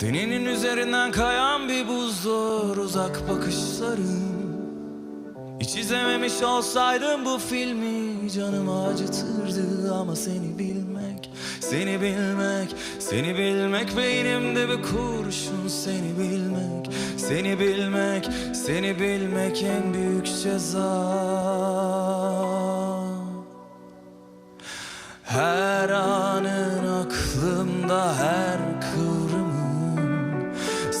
Deninin üzerinden kayan bir buzdur uzak bakışların. Hiç izlememiş olsaydım bu filmi canımı acıtırdı ama seni bilmek Seni bilmek, seni bilmek beynimde bir kurşun seni bilmek Seni bilmek, seni bilmek en büyük ceza. Her anın aklımda her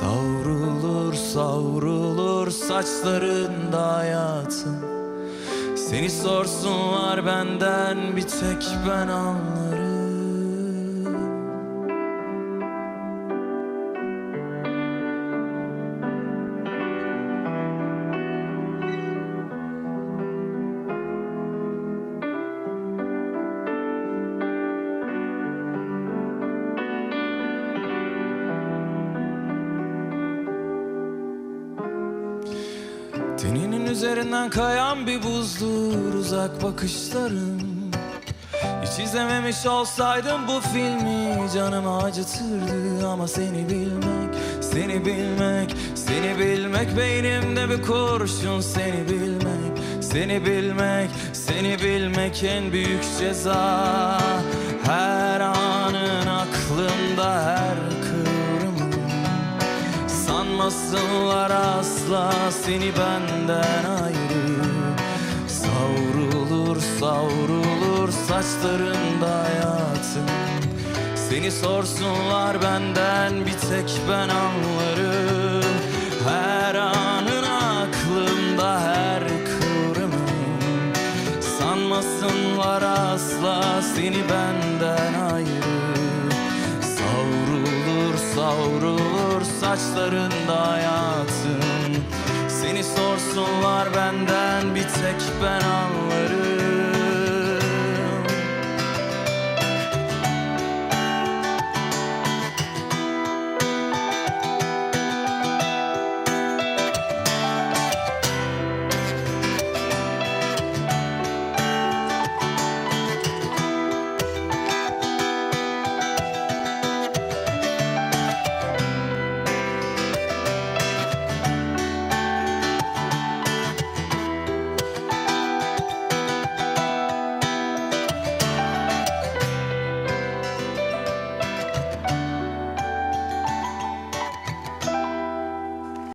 Savrulur savrulur saçlarında hayatım. Seni sorsunlar benden bir tek ben anlarım Teninin üzerinden kayan bir buzdur uzak bakışların. Hiç izlememiş olsaydım bu filmi canımı acıtırdı. Ama seni bilmek Seni bilmek, seni bilmek beynimde bir kurşun. Seni bilmek Seni bilmek, seni bilmek en büyük ceza. Her anın Sanmasınlar asla seni benden ayrı. Savrulur savrulur saçlarında hayatım Seni sorsunlar benden bir tek ben anlarım. Her anın aklımda her kıvrımın Sanmasınlar asla seni benden ayrı. Savrulur savrulur saçlarında hayatım. Seni sorsunlar benden bir tek ben anlarım